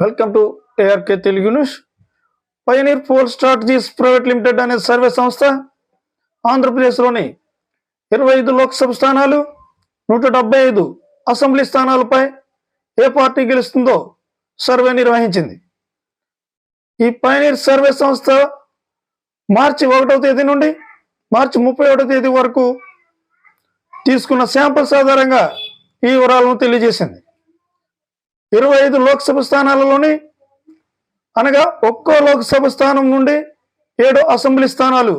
Welcome to ARK Telugu news Pioneer Poll Strategies Private Limited అనే survey సంస్థ ఆంధ్రప్రదేశ్లోని ఇరవై ఐదు లోక్సభ స్థానాలు నూట డెబ్బై ఐదు అసెంబ్లీ స్థానాలపై ఏ పార్టీ గెలుస్తుందో సర్వే నిర్వహించింది. ఈ పయనీర్ సర్వే సంస్థ మార్చి ఒకటవ తేదీ నుండి మార్చి ముప్పై ఒకటో తేదీ వరకు తీసుకున్న శాంపిల్స్ ఆధారంగా ఈ వివరాలను తెలియజేసింది. ఇరవై ఐదు లోక్సభ స్థానాలలోని అనగా ఒక్కో లోక్సభ స్థానం నుండి ఏడు అసెంబ్లీ స్థానాలు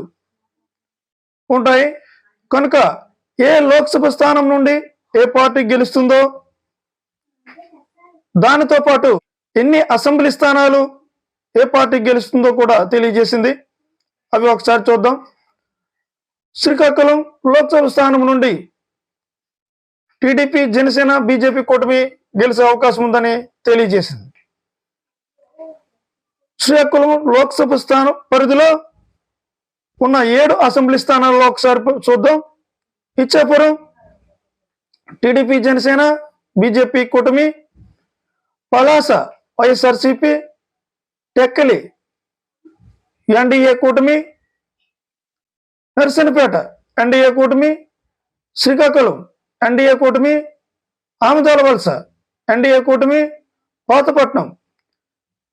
ఉంటాయి. కనుక ఏ లోక్సభ స్థానం నుండి ఏ పార్టీ గెలుస్తుందో దానితో పాటు ఎన్ని అసెంబ్లీ స్థానాలు ఏ పార్టీ గెలుస్తుందో కూడా తెలియజేసింది. అవి ఒకసారి చూద్దాం. శ్రీకాకుళం లోక్సభ స్థానం నుండి టీడీపీ జనసేన బీజేపీ కూటమి గెలిచే అవకాశం ఉందని తెలియజేసింది. శ్రీకాకుళం లోక్సభ స్థానం పరిధిలో ఉన్న ఏడు అసెంబ్లీ స్థానాల్లో ఒకసారి చూద్దాం. ఇచ్చాపురం టీడీపీ జనసేన బీజేపీ కూటమి పలాస వైఎస్ఆర్సిపి టెక్కలి ఎన్డీఏ కూటమి నర్సనపేట ఎన్డీఏ కూటమి శ్రీకాకుళం ఎన్డీఏ కూటమి ఆమదాల వలస ఎన్డీఏ కూటమి పాతపట్నం.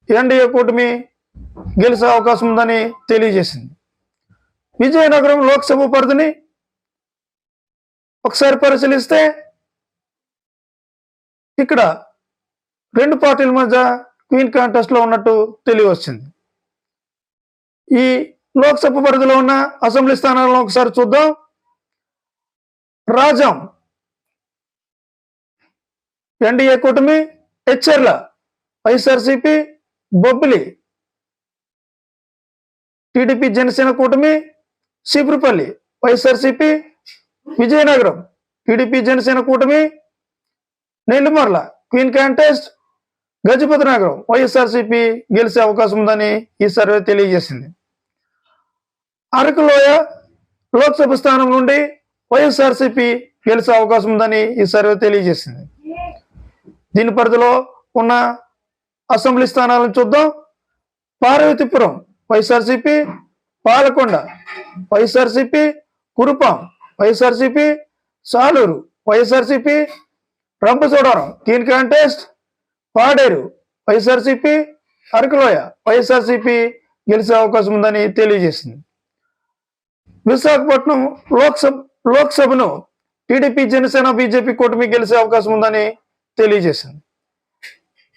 ఎన్డీఏ కూటమి గెలిచే అవకాశం ఉందని తెలియజేసింది. విజయనగరం లోక్సభ పరిధిని ఒకసారి పరిశీలిస్తే ఇక్కడ రెండు పార్టీల మధ్య క్వీన్ కాంటెస్ట్లో ఉన్నట్టు తెలియవచ్చింది. ఈ లోక్సభ పరిధిలో ఉన్న అసెంబ్లీ స్థానాలను ఒకసారి చూద్దాం. రాజం ఎన్డీఏ కూటమి హెచ్ఎర్ల వైఎస్ఆర్సిపి బొబ్బిలి టీడీపీ జనసేన కూటమి సీపురుపల్లి వైఎస్ఆర్సిపి విజయనగరం టీడీపీ జనసేన కూటమి నెల్లిమర్ల క్వీన్ కాంటెస్ట్ గజపతి నగరం వైఎస్ఆర్సిపి గెలిచే అవకాశం ఉందని ఈ సర్వే తెలియజేసింది. అరకులోయ లోక్సభ స్థానం నుండి వైఎస్ఆర్సిపి గెలిచే అవకాశం ఉందని ఈ సర్వే తెలియజేసింది. దీని పరిధిలో ఉన్న అసెంబ్లీ స్థానాలను చూద్దాం. Parvathipuram YSRCP Palakonda YSRCP Kurupam YSRCP Salur YSRCP Rampachodavaram దీని contest Paderu YSRCP Arakuloya YSRCP గెలిచే అవకాశం ఉందని తెలియజేసింది. విశాఖపట్నం లోక్సభ లోక్సభను టీడీపీ జనసేన బీజేపీ కూటమి గెలిచే అవకాశం ఉందని తెలియజేసింది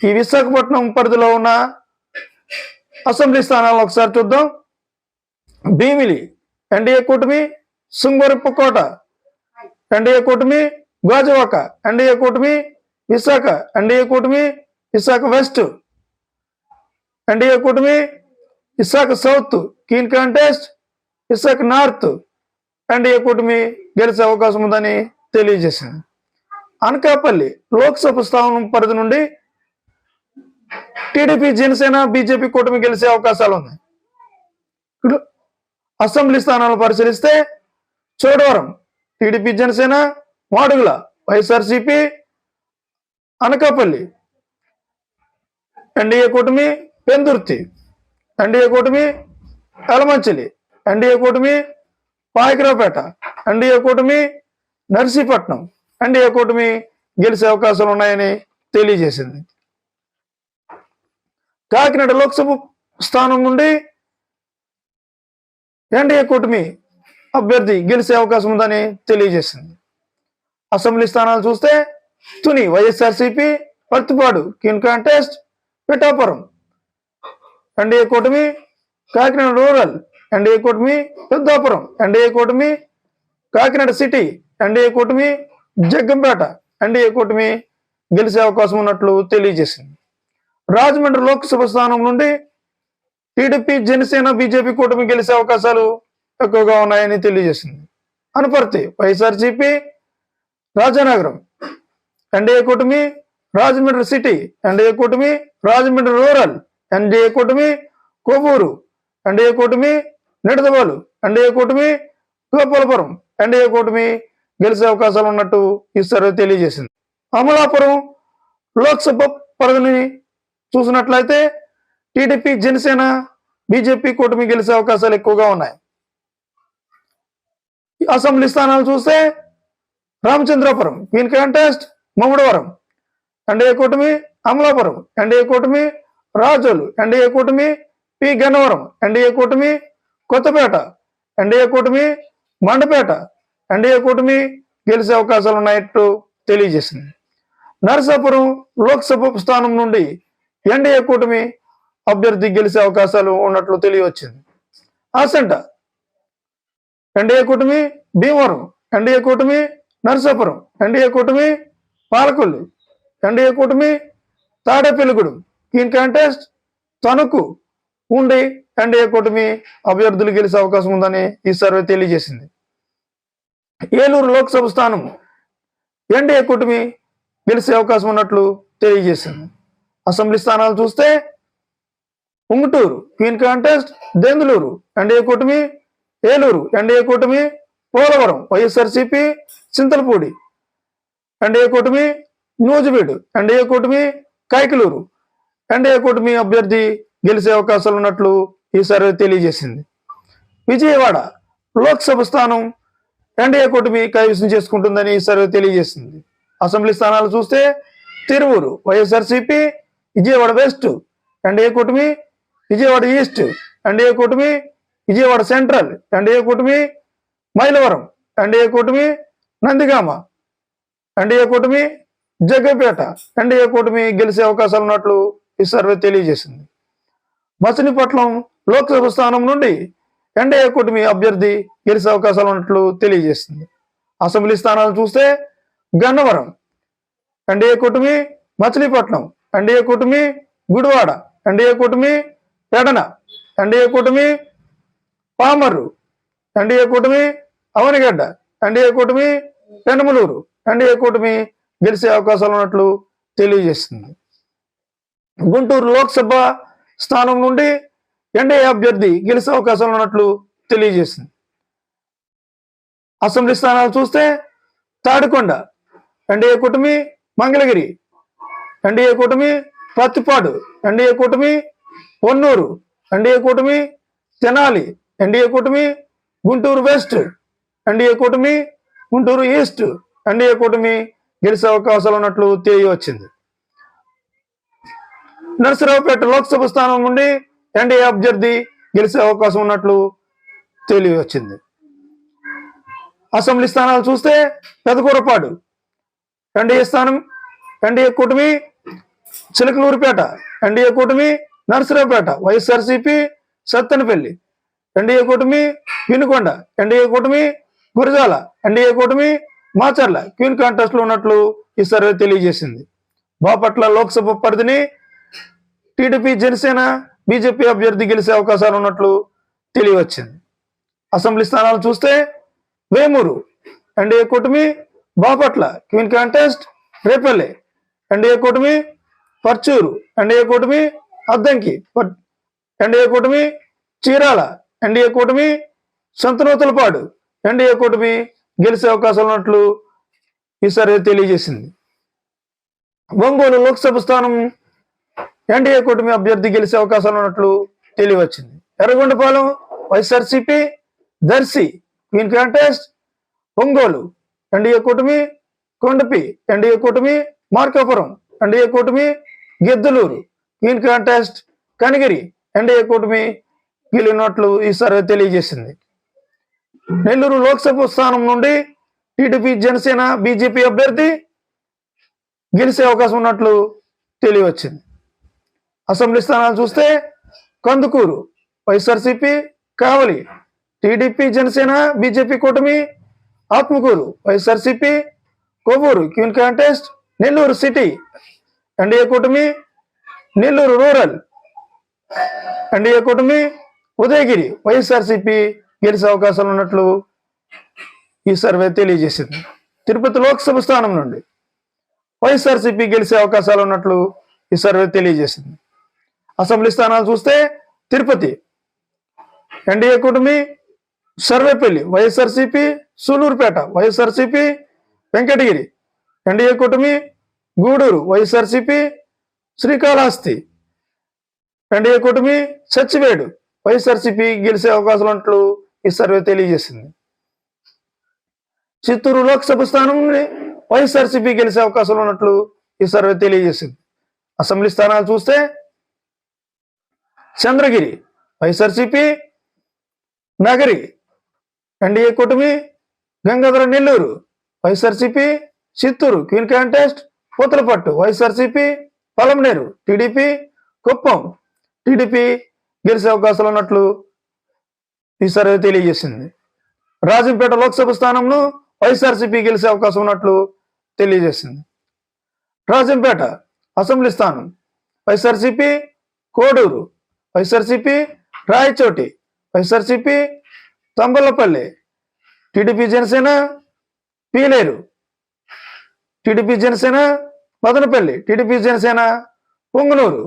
ఈ విశాఖపట్నం పరిధిలో ఉన్న అసెంబ్లీ స్థానాలను ఒకసారి చూద్దాం. భీమిలి ఎన్డీఏ కూటమి సుంగరపుకోట ఎన్డీఏ కూటమి గాజువాక ఎన్డీఏ కూటమి విశాఖ ఎన్డీఏ కూటమి విశాఖ వెస్ట్ ఎన్డీఏ కూటమి Visakha south keen contest Visakha north NDA కూటమి గెలిచే అవకాశం ఉందని తెలియజేశాను. అనకాపల్లి లోక్సభ స్థానం పరిధి నుండి టీడీపీ జనసేన బీజేపీ కూటమి గెలిచే అవకాశాలు ఉన్నాయి. అసెంబ్లీ స్థానాలను పరిశీలిస్తే Chodavaram TDP Janasena Madugula YSRCP Anakapalli NDA కూటమి పెందుర్తి ఎన్డీఏ కూటమి ఎలమంచిలి ఎన్డీఏ కూటమి పాయకరావుపేట ఎన్డీఏ కూటమి నర్సీపట్నం ఎన్డీఏ కూటమి గెలిచే అవకాశాలు ఉన్నాయని తెలియజేసింది. కాకినాడ లోక్సభ స్థానం నుండి ఎన్డీఏ కూటమి అభ్యర్థి గెలిచే అవకాశం ఉందని తెలియజేసింది. అసెంబ్లీ స్థానాలు చూస్తే తుని వైఎస్ఆర్సిపి పర్తిపాడు కిన్ కాంటెస్ట్ పిఠాపురం. ఎన్డీఏ కూటమి కాకినాడ రూరల్ ఎన్డీఏ కూటమి పెద్దాపురం. ఎన్డీఏ కూటమి కాకినాడ సిటీ ఎన్డీఏ కూటమి జగ్గంపేట ఎన్డీఏ కూటమి గెలిచే అవకాశం ఉన్నట్లు తెలియజేసింది. రాజమండ్రి లోక్సభ స్థానం నుండి టీడీపీ జనసేన బీజేపీ కూటమి గెలిచే అవకాశాలు ఎక్కువగా ఉన్నాయని తెలియజేసింది. అనుపర్తి వైఎస్ఆర్సీపీ రాజానగరం ఎన్డీఏ కూటమి రాజమండ్రి సిటీ ఎన్డీఏ కూటమి రాజమండ్రి రూరల్ ఎన్డీఏ కూటమి కోవూరు ఎన్డీఏ కూటమి నిడదవోలు ఎన్డీఏ కూటమి గోపాలపురం ఎన్డీఏ కూటమి గెలిచే అవకాశాలు ఉన్నట్టు ఈ సర్వే తెలియజేసింది. అమలాపురం లోక్సభ పరిధిని చూసినట్లయితే టీడీపీ జనసేన బీజేపీ కూటమి గెలిచే అవకాశాలు ఎక్కువగా ఉన్నాయి. ఈ అసెంబ్లీ స్థానాలు చూస్తే Ramachandrapuram keen contest Mummidivaram NDA కూటమి అమలాపురం ఎన్డీఏ కూటమి రాజోలు ఎన్డీఏ కూటమి పి గన్నవరం ఎన్డీఏ కూటమి కొత్తపేట ఎన్డీఏ కూటమి మండపేట ఎన్డీఏ కూటమి గెలిచే అవకాశాలు ఉన్నట్టు తెలియజేసింది. నరసాపురం లోక్సభ స్థానం నుండి ఎన్డీఏ కూటమి అభ్యర్థి గెలిచే అవకాశాలు ఉన్నట్లు తెలియవచ్చింది. ఆసంట ఎన్డీఏ కూటమి భీమవరం ఎన్డీఏ కూటమి నరసాపురం ఎన్డీఏ కూటమి పాలకొల్లు ఎన్డీఏ కూటమి తాడేపెలుగుడు క్వీన్ కాంటెస్ట్ తణుకు ఉండి ఎన్డీఏ కూటమి అభ్యర్థులు గెలిచే అవకాశం ఉందని ఈ సర్వే తెలియజేసింది. ఏలూరు లోక్సభ స్థానం. ఎన్డీఏ కూటమి గెలిచే అవకాశం ఉన్నట్లు తెలియజేసింది అసెంబ్లీ స్థానాలు చూస్తే Unguturu keen contest Denduluru NDA కూటమి ఏలూరు ఎన్డీఏ కూటమి పోలవరం వైఎస్ఆర్సిపి చింతలపూడి ఎన్డీఏ కూటమి నూజివీడు ఎన్డీఏ కూటమి కైకలూరు ఎన్డీఏ కూటమి అభ్యర్థి గెలిచే అవకాశాలు ఉన్నట్లు ఈ సర్వే తెలియజేసింది. విజయవాడ లోక్సభ స్థానం ఎన్డీఏ కూటమి కైవసం చేసుకుంటుందని ఈ సర్వే తెలియజేసింది. అసెంబ్లీ స్థానాలు చూస్తే Tiruvuru YSRCP Vijayawada west NDA కూటమి విజయవాడ ఈస్ట్ ఎన్డీఏ కూటమి విజయవాడ సెంట్రల్ ఎన్డీఏ కూటమి మైలవరం ఎన్డీఏ కూటమి నందిగామ ఎన్డీఏ కూటమి జగ్గపేట ఎన్డీఏ కూటమి గెలిచే అవకాశాలు ఉన్నట్లు ఈ సర్వే తెలియజేసింది. మచిలీపట్నం లోక్సభ స్థానం నుండి ఎన్డీఏ కూటమి అభ్యర్థి గెలిచే అవకాశాలు ఉన్నట్లు తెలియజేసింది అసెంబ్లీ స్థానాలు చూస్తే గన్నవరం ఎన్డీఏ కూటమి మచిలీపట్నం ఎన్డీఏ కూటమి గుడివాడ ఎన్డీఏ కూటమి పెడన ఎన్డీఏ కూటమి పామర్రు ఎన్డీఏ కూటమి అవనిగడ్డ ఎన్డీఏ కూటమి పెనమలూరు ఎన్డీఏ కూటమి గెలిచే అవకాశాలు ఉన్నట్లు తెలియజేస్తుంది. గుంటూరు లోక్సభ స్థానం నుండి ఎన్డీఏ అభ్యర్థి గెలిచే అవకాశాలు ఉన్నట్లు తెలియజేసింది. అసెంబ్లీ స్థానాలు చూస్తే తాడికొండ ఎన్డీఏ కూటమి మంగళగిరి ఎన్డీఏ కూటమి పత్తిపాడు ఎన్డీఏ కూటమి పొన్నూరు ఎన్డీఏ కూటమి తెనాలి ఎన్డీఏ కూటమి గుంటూరు వెస్ట్ ఎన్డీఏ కూటమి గుంటూరు ఈస్ట్ ఎన్డీఏ కూటమి గెలిచే అవకాశాలు ఉన్నట్లు తెలియవచ్చింది. నరసరావుపేట లోక్సభ స్థానం నుండి ఎన్డీఏ అభ్యర్థి గెలిచే అవకాశం ఉన్నట్లు తెలియవచ్చింది అసెంబ్లీ స్థానాలు చూస్తే పెదకూరపాడు ఎన్డీఏ స్థానం ఎన్డీఏ కూటమి చిలకలూరుపేట. ఎన్డీఏ కూటమి నర్సరావుపేట వైఎస్ఆర్సిపి సత్తెనపల్లి. ఎన్డీఏ కూటమి వినుకొండ ఎన్డీఏ కూటమి గురజాల. ఎన్డీఏ కూటమి మాచర్ల క్వీన్ కాంటెస్ట్లో ఉన్నట్లు ఈ సర్వే తెలియజేసింది. బాపట్ల లోక్సభ పరిధిని టీడీపీ జనసేన బీజేపీ అభ్యర్థి గెలిచే అవకాశాలు ఉన్నట్లు తెలియవచ్చింది. అసెంబ్లీ స్థానాలు చూస్తే వేమూరు ఎన్డీఏ కూటమి Bapatla keen contest Repalle NDA కూటమి పర్చూరు ఎన్డీఏ కూటమి అద్దంకి ఎన్డీఏ కూటమి చీరాల ఎన్డీఏ కూటమి సంతనూతలపాడు ఎన్డీఏ కూటమి గెలిచే అవకాశాలు ఉన్నట్లు ఈ తెలియజేసింది. ఒంగోలు లోక్సభ స్థానం ఎన్డీఏ కూటమి అభ్యర్థి గెలిచే అవకాశాలు ఉన్నట్లు తెలియవచ్చింది. Yerragondapalem YSRCP Darsi keen contest Ongole NDA కూటమి కొండపి ఎన్డీఏ కూటమి మార్కాపురం ఎన్డీఏ కూటమి Giddalur keen contest Kanigiri NDA కూటమి గెలినట్లు ఈ సర్వే తెలియజేసింది. నెల్లూరు లోక్సభ స్థానం నుండి టీడీపీ జనసేన బీజేపీ అభ్యర్థి గెలిచే అవకాశం ఉన్నట్లు తెలియవచ్చింది. అసెంబ్లీ స్థానాలు చూస్తే Kandukur YSRCP Kavali TDP Janasena BJP కూటమి Atmakur YSRCP Kovvur keen contest Nellore city NDA కూటమి నెల్లూరు రూరల్ ఎన్డీఏ కూటమి ఉదయగిరి వైఎస్ఆర్సీపీ గెలిచే అవకాశాలు ఉన్నట్లు ఈ సర్వే తెలియజేసింది. తిరుపతి లోక్సభ స్థానం నుండి వైఎస్ఆర్సీపీ గెలిచే అవకాశాలు ఉన్నట్లు ఈ సర్వే తెలియజేసింది. అసెంబ్లీ స్థానాలు చూస్తే తిరుపతి ఎన్డీఏ కూటమి Sarvepalli YSRCP Sullurpeta YSRCP Venkatagiri NDA కూటమి గూడూరు వైఎస్ఆర్సిపి శ్రీకాళహస్తి ఎన్డీఏ కూటమి సచ్చివేడు వైఎస్ఆర్సిపి గెలిచే అవకాశాలు ఉన్నట్లు ఈ సర్వే తెలియజేసింది. చిత్తూరు లోక్సభ స్థానం వైఎస్ఆర్సిపి గెలిచే అవకాశాలు ఉన్నట్లు ఈ సర్వే తెలియజేసింది. అసెంబ్లీ స్థానాలు చూస్తే చంద్రగిరి వైఎస్ఆర్సిపి నగరి ఎన్డీఏ కూటమి Gangadhara Nellore YSRCP Chittoor keen contest Puthalapattu YSRCP Palamaner TDP Kuppam. TDP గెలిచే అవకాశాలు ఉన్నట్లు ఈ సర్వే తెలియజేసింది. రాజంపేట లోక్సభ స్థానంను వైఎస్ఆర్సీపీ గెలిచే అవకాశం ఉన్నట్లు తెలియజేసింది. రాజంపేట అసెంబ్లీ స్థానం YSRCP Kodur YSRCP Rayachoti YSRCP Thamballapalle TDP Janasena Pileru TDP Janasena Madanapalle TDP Janasena Punganur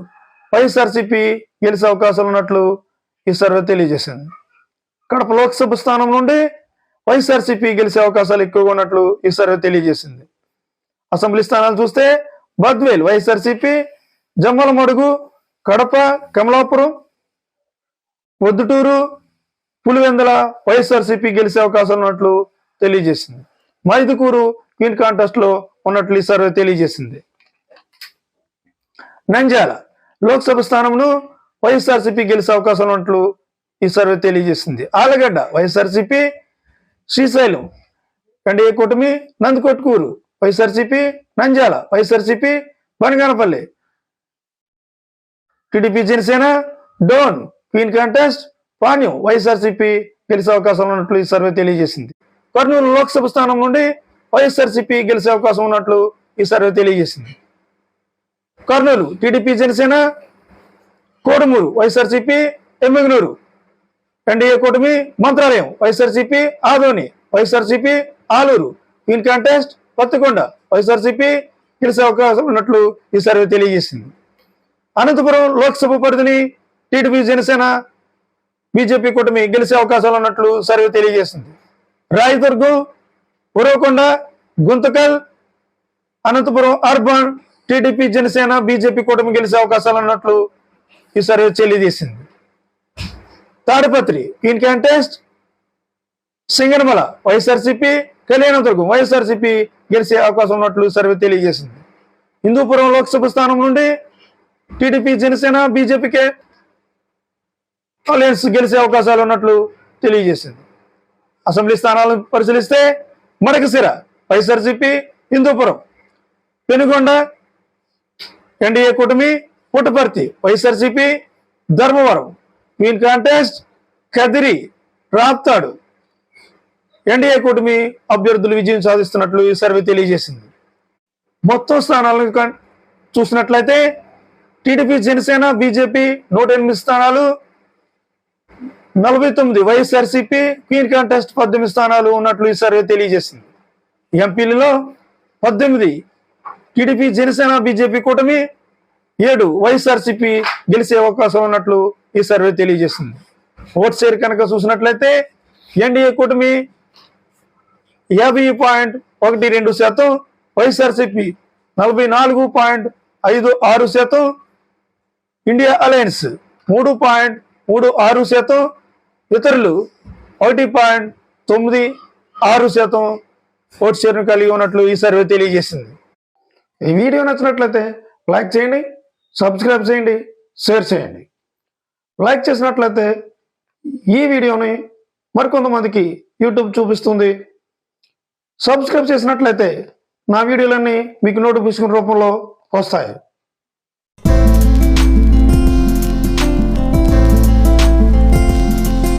YSRCP గెలిచే అవకాశాలు ఉన్నట్లు ఈ సర్వే తెలియజేసింది. కడప లోక్సభ స్థానం నుండి వైఎస్ఆర్సీపీ గెలిచే అవకాశాలు ఎక్కువగా ఉన్నట్లు ఈ సర్వే తెలియజేసింది. అసెంబ్లీ స్థానాలు చూస్తే బద్వేల్ వైఎస్ఆర్సీపీ జమ్మలమడుగు కడప కమలాపురం పొద్దుటూరు పులివెందల వైఎస్ఆర్సీపీ గెలిచే అవకాశం ఉన్నట్లు తెలియజేసింది. మైదుకూరు క్వీన్ కాంటెస్ట్లో ఉన్నట్లు ఈ సర్వే తెలియజేసింది. నంద్యాల లోక్సభ స్థానంను వైఎస్ఆర్సీపీ గెలిచే అవకాశం ఉన్నట్లు ఈ సర్వే తెలియజేసింది. ఆలగడ్డ వైఎస్ఆర్సీపీ శ్రీశైలం కండియ కూటమి Nandikotkur YSRCP Nandyal YSRCP Banaganapalle TDP Janasena Dhone keen contest Panyam YSRCP గెలిచే అవకాశం ఉన్నట్లు ఈ సర్వే తెలియజేసింది. కర్నూలు లోక్సభ స్థానం నుండి వైఎస్ఆర్సీపీ గెలిచే అవకాశం ఉన్నట్లు ఈ సర్వే తెలియజేసింది. Kurnool TDP Janasena Kodumur YSRCP Yemmiganur NDA కూటమి Mantralayam YSRCP Adoni YSRCP Alur keen contest Pattikonda YSRCP గెలిచే అవకాశం ఉన్నట్లు ఈ సర్వే తెలియజేసింది. అనంతపురం లోక్సభ పరిధిని టీడీపీ జనసేన బీజేపీ కూటమి గెలిచే అవకాశాలు ఉన్నట్లు సర్వే తెలియజేసింది. Rayadurg Uravakonda Guntakal Anantapur urban TDP Janasena BJP కూటమి గెలిచే అవకాశాలు ఉన్నట్లు ఈ సర్వే తెలియజేసింది. Tadipatri in contest Singanamala YSRCP Kalyandurg YSRCP గెలిచే అవకాశం ఉన్నట్లు సర్వే తెలియజేసింది. హిందూపురం లోక్సభ స్థానం నుండి టీడీపీ జనసేన బీజేపీకే అలయన్స్ గెలిచే అవకాశాలు ఉన్నట్లు తెలియజేసింది. అసెంబ్లీ స్థానాలను పరిశీలిస్తే మడకసిర వైఎస్ఆర్సీపీ హిందూపురం పెనుగొండ ఎన్డీఏ కూటమి Puttaparthi YSRCP Dharmavaram keen contest Kadiri Raptadu NDA కూటమి అభ్యర్థులు విజయం సాధిస్తున్నట్లు ఈ సర్వే తెలియజేసింది. మొత్తం స్థానాలను చూసినట్లయితే టీడీపీ జనసేన బీజేపీ నూట ఎనిమిది స్థానాలు నలభై తొమ్మిది వైఎస్ఆర్సీపీ క్వీన్ కాంటెస్ట్ పద్దెనిమిది స్థానాలు ఉన్నట్లు ఈ సర్వే తెలియజేసింది. ఎంపీలలో పద్దెనిమిది టీడీపీ జనసేన బీజేపీ కూటమి ఏడు వైఎస్ఆర్సీపీ గెలిచే అవకాశం ఉన్నట్లు ఈ సర్వే తెలియజేసింది. ఓట్ షేర్ కనుక చూసినట్లయితే ఎన్డీఏ కూటమి యాభై పాయింట్ ఒకటి రెండు శాతం వైఎస్ఆర్సీపీ నలభై నాలుగు పాయింట్ ఐదు ఆరు శాతం ఇండియా అలయన్స్ మూడు పాయింట్ మూడు ఆరు శాతం ఇతరులు ఒకటి పాయింట్ తొమ్మిది ఆరు శాతం ఓట్ షేర్ను కలిగి ఉన్నట్లు ఈ సర్వే తెలియజేసింది. ఈ వీడియో నచ్చినట్లయితే లైక్ చేయండి సబ్స్క్రైబ్ చేయండి షేర్ చేయండి. లైక్ చేసినట్లయితే ఈ వీడియోని మరికొంతమందికి యూట్యూబ్ చూపిస్తుంది. సబ్స్క్రైబ్ చేసినట్లయితే నా వీడియోలన్నీ మీకు నోటిఫికేషన్ రూపంలో వస్తాయి.